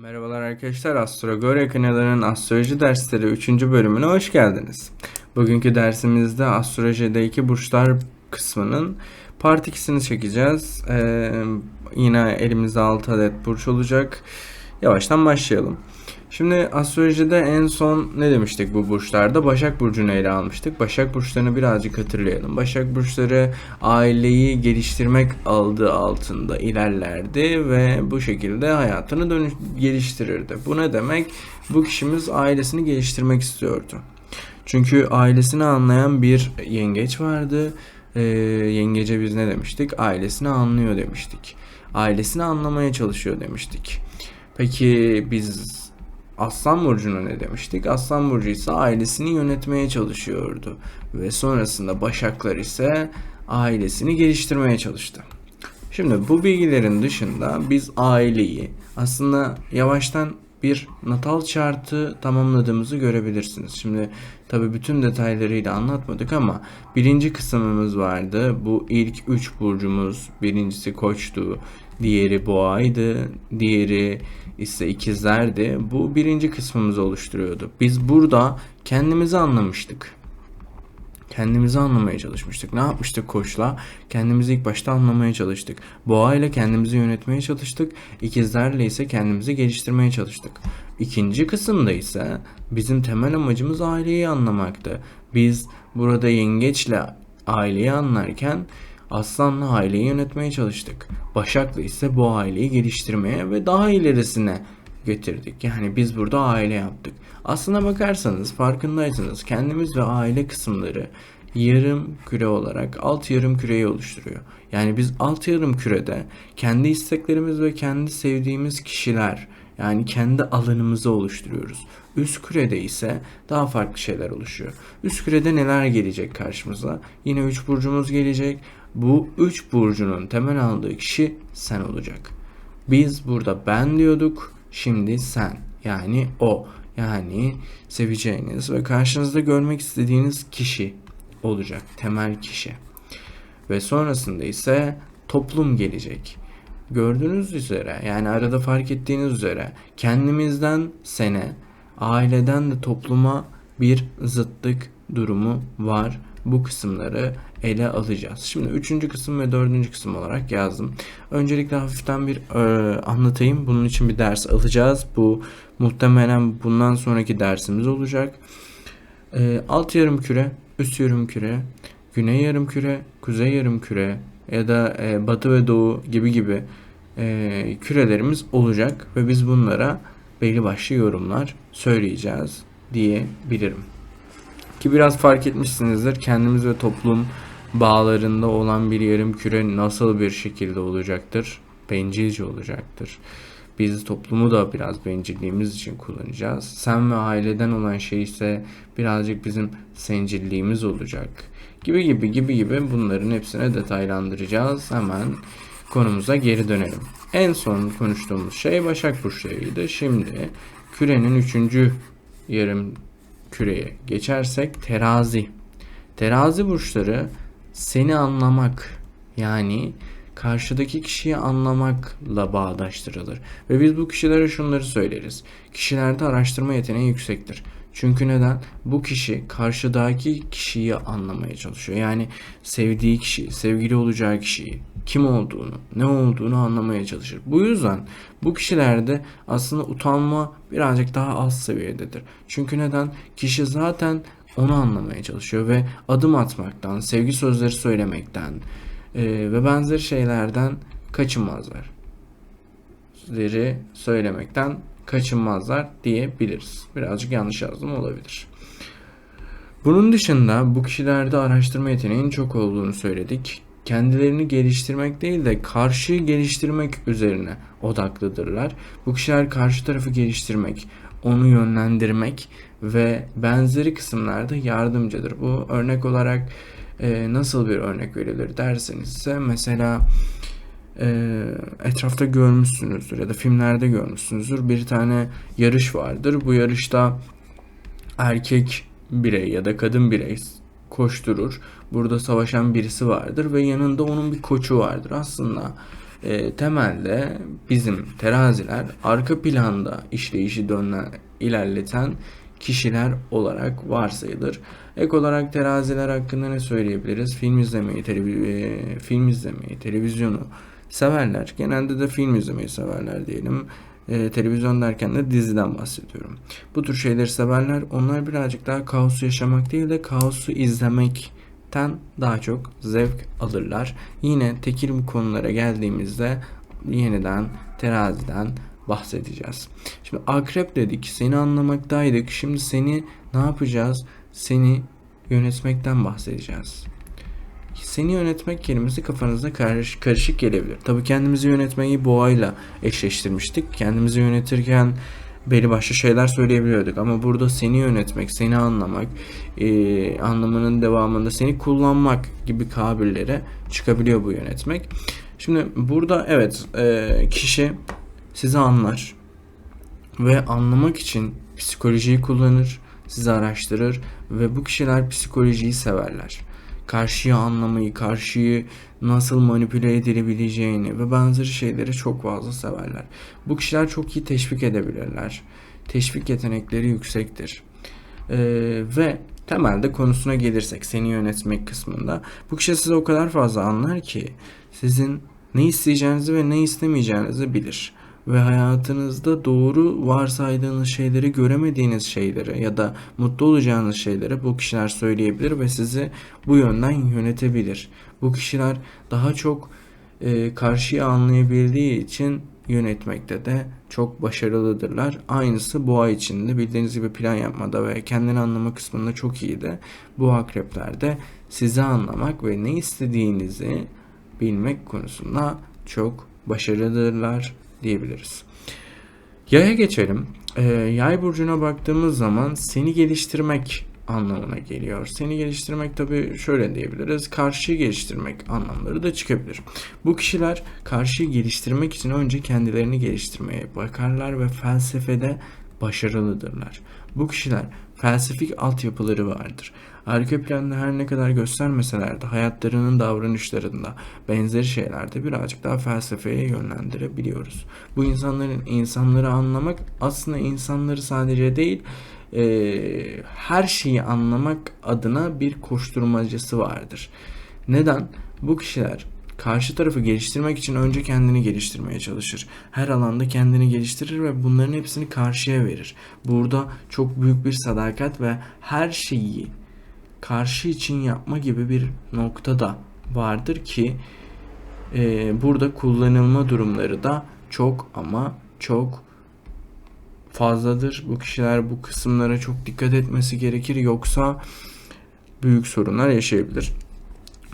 Merhabalar arkadaşlar, Astrogorya kanalının astroloji dersleri 3. bölümüne hoş geldiniz. Bugünkü dersimizde astrolojideki burçlar kısmının part 2'sini çekeceğiz. Ee, yine elimizde 6 adet burç olacak. Yavaştan başlayalım. Şimdi astrolojide en son ne demiştik bu burçlarda? Başak Burcu'nu ele almıştık. Başak Burçlarını birazcık hatırlayalım. Başak Burçları aileyi geliştirmek aldığı altında ilerlerdi ve bu şekilde hayatını dönüş geliştirirdi. Bu ne demek? Bu kişimiz ailesini geliştirmek istiyordu. Çünkü ailesini anlayan bir yengeç vardı. Ee, yengece biz ne demiştik? Ailesini anlıyor demiştik. Ailesini anlamaya çalışıyor demiştik. Peki biz Aslan Burcu'na ne demiştik? Aslan Burcu ise ailesini yönetmeye çalışıyordu. Ve sonrasında Başaklar ise ailesini geliştirmeye çalıştı. Şimdi bu bilgilerin dışında biz aileyi aslında yavaştan bir natal chartı tamamladığımızı görebilirsiniz. Şimdi tabi bütün detaylarıyla anlatmadık ama birinci kısmımız vardı. Bu ilk üç burcumuz birincisi koçtu, diğeri boğaydı, diğeri ise ikizlerdi. Bu birinci kısmımızı oluşturuyordu. Biz burada kendimizi anlamıştık. Kendimizi anlamaya çalışmıştık. Ne yapmıştık koçla? Kendimizi ilk başta anlamaya çalıştık. Boğa ile kendimizi yönetmeye çalıştık. İkizlerle ise kendimizi geliştirmeye çalıştık. İkinci kısımda ise bizim temel amacımız aileyi anlamaktı. Biz burada yengeçle aileyi anlarken Aslan'la aileyi yönetmeye çalıştık. Başak'la ise bu aileyi geliştirmeye ve daha ilerisine getirdik. Yani biz burada aile yaptık. Aslına bakarsanız farkındaysanız kendimiz ve aile kısımları yarım küre olarak alt yarım küreyi oluşturuyor. Yani biz alt yarım kürede kendi isteklerimiz ve kendi sevdiğimiz kişiler yani kendi alanımızı oluşturuyoruz. Üst kürede ise daha farklı şeyler oluşuyor. Üst kürede neler gelecek karşımıza? Yine 3 burcumuz gelecek. Bu 3 burcunun temel aldığı kişi sen olacak. Biz burada ben diyorduk. Şimdi sen yani o yani seveceğiniz ve karşınızda görmek istediğiniz kişi olacak. Temel kişi. Ve sonrasında ise toplum gelecek. Gördüğünüz üzere yani arada fark ettiğiniz üzere kendimizden sene, aileden de topluma bir zıtlık durumu var. Bu kısımları ele alacağız. Şimdi üçüncü kısım ve dördüncü kısım olarak yazdım. Öncelikle hafiften bir e, anlatayım. Bunun için bir ders alacağız. Bu muhtemelen bundan sonraki dersimiz olacak. E, alt yarım küre, üst yarım küre, güney yarım küre, kuzey yarım küre ya da e, batı ve doğu gibi gibi e, kürelerimiz olacak ve biz bunlara belli başlı yorumlar söyleyeceğiz diyebilirim. Ki biraz fark etmişsinizdir kendimiz ve toplum bağlarında olan bir yarım küre nasıl bir şekilde olacaktır? Bencilce olacaktır. Biz toplumu da biraz bencilliğimiz için kullanacağız. Sen ve aileden olan şey ise birazcık bizim sencilliğimiz olacak. Gibi gibi gibi gibi bunların hepsine detaylandıracağız. Hemen konumuza geri dönelim. En son konuştuğumuz şey Başak Burçları'ydı. Şimdi kürenin üçüncü yarım küreye geçersek terazi. Terazi burçları seni anlamak yani karşıdaki kişiyi anlamakla bağdaştırılır. Ve biz bu kişilere şunları söyleriz. Kişilerde araştırma yeteneği yüksektir. Çünkü neden? Bu kişi karşıdaki kişiyi anlamaya çalışıyor. Yani sevdiği kişiyi, sevgili olacağı kişiyi, kim olduğunu, ne olduğunu anlamaya çalışır. Bu yüzden bu kişilerde aslında utanma birazcık daha az seviyededir. Çünkü neden? Kişi zaten onu anlamaya çalışıyor ve adım atmaktan, sevgi sözleri söylemekten e, ve benzeri şeylerden kaçınmazlar. Sözleri söylemekten kaçınmazlar diyebiliriz. Birazcık yanlış yazdım olabilir. Bunun dışında bu kişilerde araştırma yeteneğinin çok olduğunu söyledik. Kendilerini geliştirmek değil de karşıyı geliştirmek üzerine odaklıdırlar. Bu kişiler karşı tarafı geliştirmek, onu yönlendirmek ve benzeri kısımlarda yardımcıdır. Bu örnek olarak e, nasıl bir örnek verilir derseniz ise mesela e, etrafta görmüşsünüzdür ya da filmlerde görmüşsünüzdür. Bir tane yarış vardır. Bu yarışta erkek birey ya da kadın birey koşturur. Burada savaşan birisi vardır ve yanında onun bir koçu vardır. Aslında e, temelde bizim teraziler arka planda işleyişi dönen, ilerleten kişiler olarak varsayılır. Ek olarak teraziler hakkında ne söyleyebiliriz? Film izlemeyi, televi- e, film izlemeyi, televizyonu severler. Genelde de film izlemeyi severler diyelim. E, televizyon derken de diziden bahsediyorum. Bu tür şeyleri severler. Onlar birazcık daha kaosu yaşamak değil de kaosu izlemekten daha çok zevk alırlar. Yine tekil bu konulara geldiğimizde yeniden teraziden bahsedeceğiz. Şimdi akrep dedik, seni anlamaktaydık. Şimdi seni ne yapacağız? Seni yönetmekten bahsedeceğiz. Seni yönetmek kelimesi kafanızda karış, karışık gelebilir. Tabii kendimizi yönetmeyi boğayla eşleştirmiştik. Kendimizi yönetirken belli başlı şeyler söyleyebiliyorduk. Ama burada seni yönetmek, seni anlamak, e, anlamının devamında seni kullanmak gibi kabirlere çıkabiliyor bu yönetmek. Şimdi burada evet e, kişi sizi anlar ve anlamak için psikolojiyi kullanır, sizi araştırır ve bu kişiler psikolojiyi severler. Karşıyı anlamayı, karşıyı nasıl manipüle edilebileceğini ve benzeri şeyleri çok fazla severler. Bu kişiler çok iyi teşvik edebilirler. Teşvik yetenekleri yüksektir. Ee, ve temelde konusuna gelirsek seni yönetmek kısmında bu kişi size o kadar fazla anlar ki sizin ne isteyeceğinizi ve ne istemeyeceğinizi bilir ve hayatınızda doğru varsaydığınız şeyleri göremediğiniz şeyleri ya da mutlu olacağınız şeyleri bu kişiler söyleyebilir ve sizi bu yönden yönetebilir. Bu kişiler daha çok e, karşıyı anlayabildiği için yönetmekte de çok başarılıdırlar. Aynısı boğa içinde bildiğiniz gibi plan yapmada ve kendini anlama kısmında çok iyiydi. Bu akreplerde sizi anlamak ve ne istediğinizi bilmek konusunda çok başarılıdırlar diyebiliriz. Yaya geçelim. Ee, yay burcuna baktığımız zaman seni geliştirmek anlamına geliyor. Seni geliştirmek tabii şöyle diyebiliriz. Karşıyı geliştirmek anlamları da çıkabilir. Bu kişiler karşıyı geliştirmek için önce kendilerini geliştirmeye bakarlar ve felsefede başarılıdırlar. Bu kişiler felsefik altyapıları vardır. Arka planda her ne kadar göstermeseler de hayatlarının davranışlarında benzeri şeylerde birazcık daha felsefeye yönlendirebiliyoruz. Bu insanların insanları anlamak aslında insanları sadece değil e, her şeyi anlamak adına bir koşturmacası vardır. Neden? Bu kişiler karşı tarafı geliştirmek için önce kendini geliştirmeye çalışır. Her alanda kendini geliştirir ve bunların hepsini karşıya verir. Burada çok büyük bir sadakat ve her şeyi karşı için yapma gibi bir nokta da vardır ki e, burada kullanılma durumları da çok ama çok fazladır. Bu kişiler bu kısımlara çok dikkat etmesi gerekir yoksa büyük sorunlar yaşayabilir.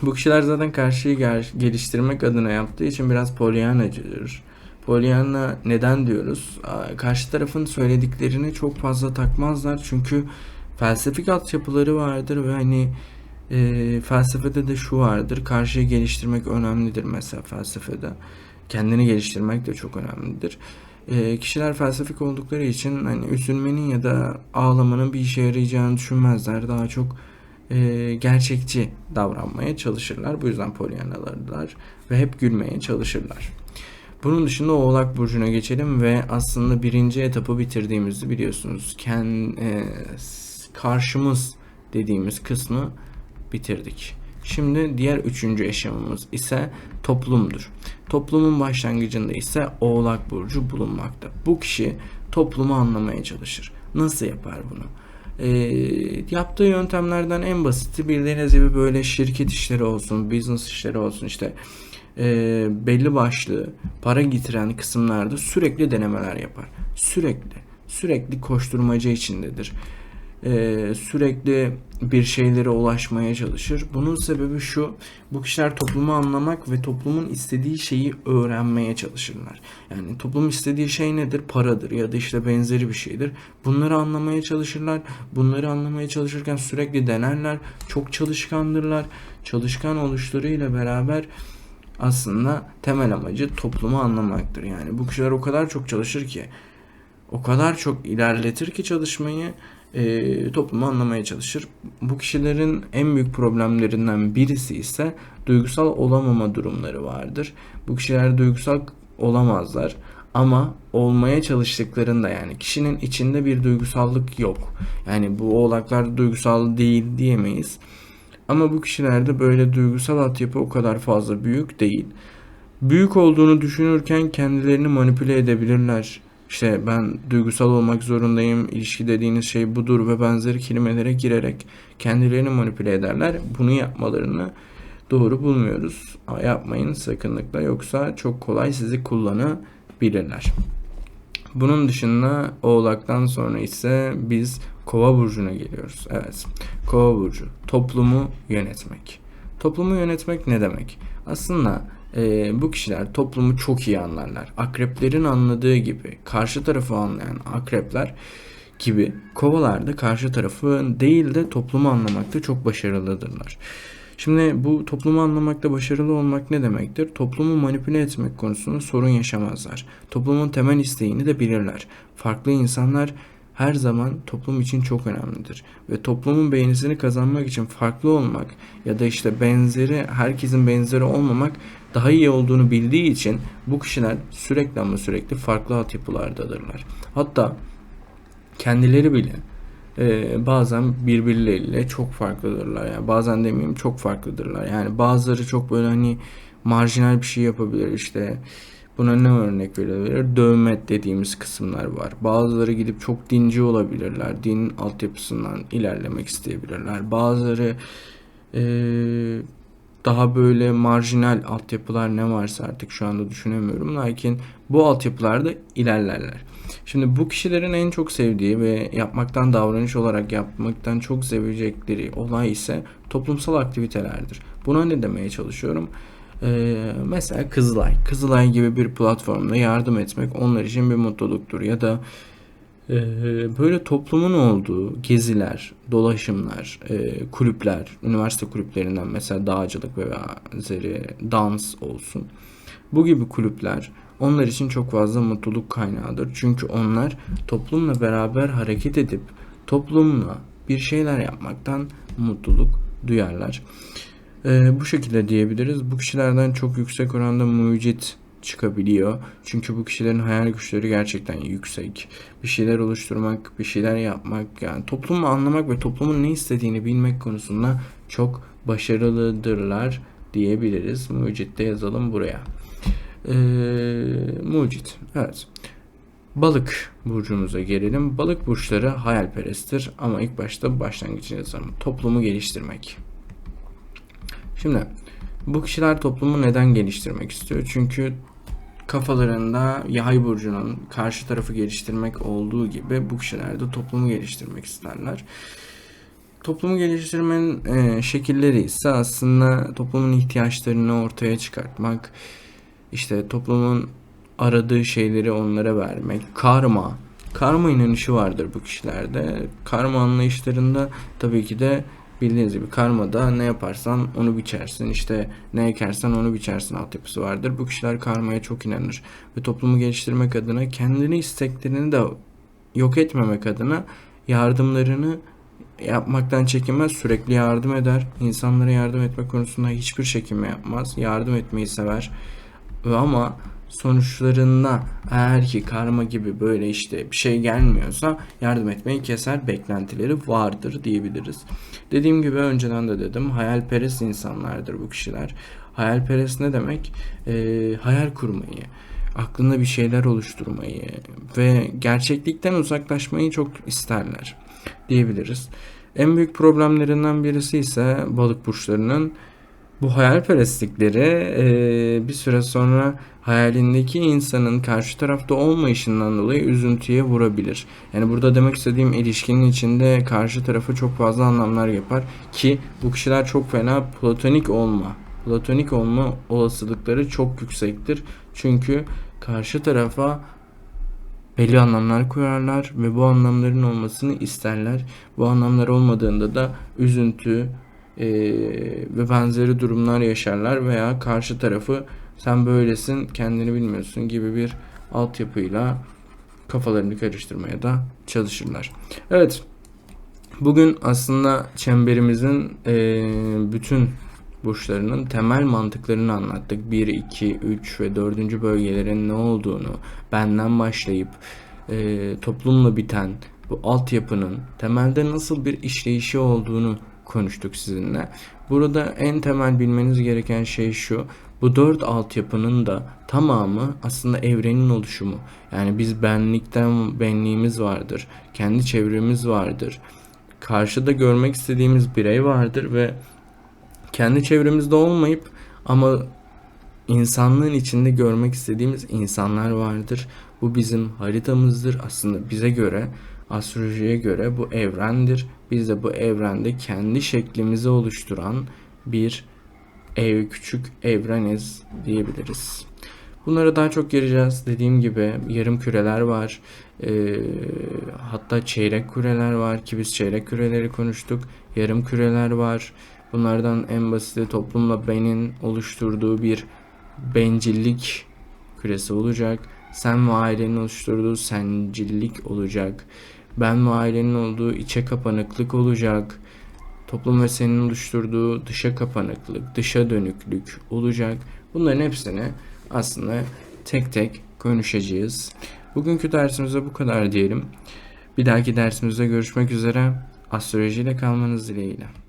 Bu kişiler zaten karşıyı geliştirmek adına yaptığı için biraz polyanacıdır. Pollyanna neden diyoruz? Karşı tarafın söylediklerini çok fazla takmazlar çünkü felsefik altyapıları vardır ve hani e, felsefede de şu vardır. Karşıyı geliştirmek önemlidir mesela felsefede. Kendini geliştirmek de çok önemlidir. E, kişiler felsefik oldukları için hani üzülmenin ya da ağlamanın bir işe yarayacağını düşünmezler. Daha çok e, gerçekçi davranmaya çalışırlar. Bu yüzden polyanalarlar ve hep gülmeye çalışırlar. Bunun dışında Oğlak Burcu'na geçelim ve aslında birinci etapı bitirdiğimizi biliyorsunuz. Ken, e, karşımız dediğimiz kısmı bitirdik. Şimdi diğer üçüncü eşyamız ise toplumdur. Toplumun başlangıcında ise Oğlak Burcu bulunmakta. Bu kişi toplumu anlamaya çalışır. Nasıl yapar bunu? E, yaptığı yöntemlerden en basiti bildiğiniz gibi böyle şirket işleri olsun, business işleri olsun işte e, belli başlı para getiren kısımlarda sürekli denemeler yapar. Sürekli, sürekli koşturmaca içindedir e, sürekli bir şeylere ulaşmaya çalışır. Bunun sebebi şu, bu kişiler toplumu anlamak ve toplumun istediği şeyi öğrenmeye çalışırlar. Yani toplum istediği şey nedir? Paradır ya da işte benzeri bir şeydir. Bunları anlamaya çalışırlar. Bunları anlamaya çalışırken sürekli denerler. Çok çalışkandırlar. Çalışkan oluşlarıyla beraber aslında temel amacı toplumu anlamaktır. Yani bu kişiler o kadar çok çalışır ki o kadar çok ilerletir ki çalışmayı e, toplumu anlamaya çalışır. Bu kişilerin en büyük problemlerinden birisi ise duygusal olamama durumları vardır. Bu kişiler duygusal olamazlar ama olmaya çalıştıklarında yani kişinin içinde bir duygusallık yok. Yani bu oğlaklar duygusal değil diyemeyiz. Ama bu kişilerde böyle duygusal altyapı o kadar fazla büyük değil. Büyük olduğunu düşünürken kendilerini manipüle edebilirler. İşte ben duygusal olmak zorundayım, ilişki dediğiniz şey budur ve benzeri kelimelere girerek kendilerini manipüle ederler. Bunu yapmalarını doğru bulmuyoruz. Yapmayın sakınlıkla yoksa çok kolay sizi kullanabilirler. Bunun dışında Oğlak'tan sonra ise biz Kova burcuna geliyoruz. Evet. Kova burcu toplumu yönetmek. Toplumu yönetmek ne demek? Aslında e, bu kişiler toplumu çok iyi anlarlar. Akreplerin anladığı gibi karşı tarafı anlayan akrepler gibi kovalar da karşı tarafı değil de toplumu anlamakta çok başarılıdırlar. Şimdi bu toplumu anlamakta başarılı olmak ne demektir? Toplumu manipüle etmek konusunda sorun yaşamazlar. Toplumun temel isteğini de bilirler. Farklı insanlar her zaman toplum için çok önemlidir. Ve toplumun beğenisini kazanmak için farklı olmak ya da işte benzeri, herkesin benzeri olmamak daha iyi olduğunu bildiği için bu kişiler sürekli ama sürekli farklı altyapılardadırlar. Hatta kendileri bile e, bazen birbirleriyle çok farklıdırlar. Yani bazen demeyeyim çok farklıdırlar. Yani bazıları çok böyle hani marjinal bir şey yapabilir işte. Buna ne örnek verilebilir? Dövme dediğimiz kısımlar var. Bazıları gidip çok dinci olabilirler. Din altyapısından ilerlemek isteyebilirler. Bazıları e, daha böyle marjinal altyapılar ne varsa artık şu anda düşünemiyorum. Lakin bu altyapılarda ilerlerler. Şimdi bu kişilerin en çok sevdiği ve yapmaktan davranış olarak yapmaktan çok sevecekleri olay ise toplumsal aktivitelerdir. Buna ne demeye çalışıyorum? Ee, mesela Kızılay. Kızılay gibi bir platformda yardım etmek onlar için bir mutluluktur. Ya da böyle toplumun olduğu geziler, dolaşımlar, e, kulüpler, üniversite kulüplerinden mesela dağcılık ve benzeri dans olsun. Bu gibi kulüpler onlar için çok fazla mutluluk kaynağıdır. Çünkü onlar toplumla beraber hareket edip toplumla bir şeyler yapmaktan mutluluk duyarlar. Ee, bu şekilde diyebiliriz. Bu kişilerden çok yüksek oranda mucit çıkabiliyor. Çünkü bu kişilerin hayal güçleri gerçekten yüksek. Bir şeyler oluşturmak, bir şeyler yapmak, yani toplumu anlamak ve toplumun ne istediğini bilmek konusunda çok başarılıdırlar diyebiliriz. Mucit de yazalım buraya. Ee, mucit. Evet. Balık burcumuza gelelim. Balık burçları hayalperesttir ama ilk başta başlangıcını yazalım. Toplumu geliştirmek. Şimdi bu kişiler toplumu neden geliştirmek istiyor? Çünkü kafalarında yay burcunun karşı tarafı geliştirmek olduğu gibi bu kişiler de toplumu geliştirmek isterler. Toplumu geliştirmenin e, şekilleri ise aslında toplumun ihtiyaçlarını ortaya çıkartmak, işte toplumun aradığı şeyleri onlara vermek, karma, karma inanışı vardır bu kişilerde. Karma anlayışlarında tabii ki de bildiğiniz gibi karmada ne yaparsan onu biçersin. İşte ne ekersen onu biçersin altyapısı vardır. Bu kişiler karmaya çok inanır. Ve toplumu geliştirmek adına kendini isteklerini de yok etmemek adına yardımlarını yapmaktan çekinmez. Sürekli yardım eder. İnsanlara yardım etme konusunda hiçbir çekinme yapmaz. Yardım etmeyi sever. Ve ama sonuçlarında eğer ki karma gibi böyle işte bir şey gelmiyorsa yardım etmeyi keser beklentileri vardır diyebiliriz. Dediğim gibi önceden de dedim hayalperest insanlardır bu kişiler. Hayalperest ne demek? Ee, hayal kurmayı, aklında bir şeyler oluşturmayı ve gerçeklikten uzaklaşmayı çok isterler diyebiliriz. En büyük problemlerinden birisi ise balık burçlarının bu hayalperestlikleri e, bir süre sonra hayalindeki insanın karşı tarafta olmayışından dolayı üzüntüye vurabilir. Yani burada demek istediğim ilişkinin içinde karşı tarafı çok fazla anlamlar yapar ki bu kişiler çok fena platonik olma, platonik olma olasılıkları çok yüksektir. Çünkü karşı tarafa belli anlamlar koyarlar ve bu anlamların olmasını isterler. Bu anlamlar olmadığında da üzüntü, e, ve benzeri durumlar yaşarlar veya karşı tarafı sen böylesin kendini bilmiyorsun gibi bir altyapıyla kafalarını karıştırmaya da çalışırlar. Evet Bugün aslında çemberimizin eee, bütün burçlarının temel mantıklarını anlattık. 1, 2, 3 ve 4. bölgelerin ne olduğunu benden başlayıp eee, toplumla biten bu altyapının temelde nasıl bir işleyişi olduğunu konuştuk sizinle. Burada en temel bilmeniz gereken şey şu. Bu dört altyapının da tamamı aslında evrenin oluşumu. Yani biz benlikten benliğimiz vardır. Kendi çevremiz vardır. Karşıda görmek istediğimiz birey vardır ve kendi çevremizde olmayıp ama insanlığın içinde görmek istediğimiz insanlar vardır. Bu bizim haritamızdır. Aslında bize göre, astrolojiye göre bu evrendir. Biz de bu evrende kendi şeklimizi oluşturan bir ev, küçük evreniz diyebiliriz. Bunlara daha çok gireceğiz. Dediğim gibi yarım küreler var. Ee, hatta çeyrek küreler var ki biz çeyrek küreleri konuştuk. Yarım küreler var. Bunlardan en basiti toplumla benin oluşturduğu bir bencillik küresi olacak. Sen ve ailenin oluşturduğu sencillik olacak. Ben ve ailenin olduğu içe kapanıklık olacak. Toplum ve senin oluşturduğu dışa kapanıklık, dışa dönüklük olacak. Bunların hepsini aslında tek tek konuşacağız. Bugünkü dersimize bu kadar diyelim. Bir dahaki dersimizde görüşmek üzere. Astrolojiyle kalmanız dileğiyle.